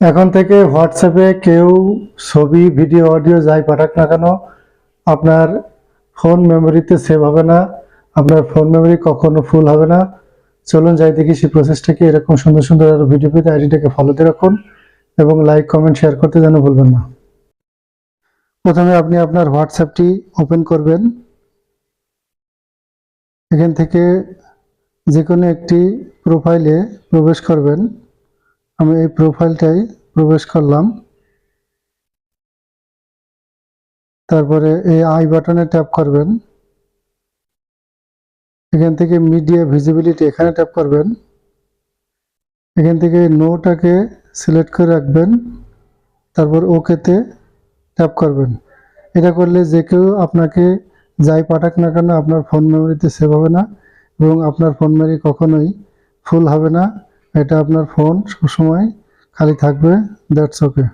এখন থেকে হোয়াটসঅ্যাপে কেউ ছবি, ভিডিও, অডিও যাই পাঠাক না কেন, আপনার ফোন মেমোরিতে সেভ হবে না, আপনার ফোন মেমোরি কখনো ফুল হবে না। চলুন যাই দেখি সেই প্রসেসটাকে এরকম সুন্দর সুন্দর আরও ভিডিও পেতে আইডিটাকে ফলোতে রাখুন এবং লাইক কমেন্ট শেয়ার করতে যেন ভুলবেন না। প্রথমে আপনি আপনার হোয়াটসঅ্যাপটি ওপেন করবেন। এখান থেকে যে কোনো একটি প্রোফাইলে প্রবেশ করবেন। আমি এই প্রোফাইলটাই প্রবেশ করলাম। তারপরে এই আই বাটনে ট্যাপ করবেন। এখান থেকে মিডিয়া ভিজিবিলিটি এখানে ট্যাপ করবেন। এখান থেকে নোটাকে সিলেক্ট করে রাখবেন। তারপর ওকেতে ট্যাপ করবেন। এটা করলে যে কেউ আপনাকে যাই পাঠাক না কেন আপনার ফোন মেমোরিতে সেভ হবে না এবং আপনার ফোন মেমোরি কখনোই ফুল হবে না। এটা আপনার ফোন সবসময় খালি থাকবে দ্যাটস ওকে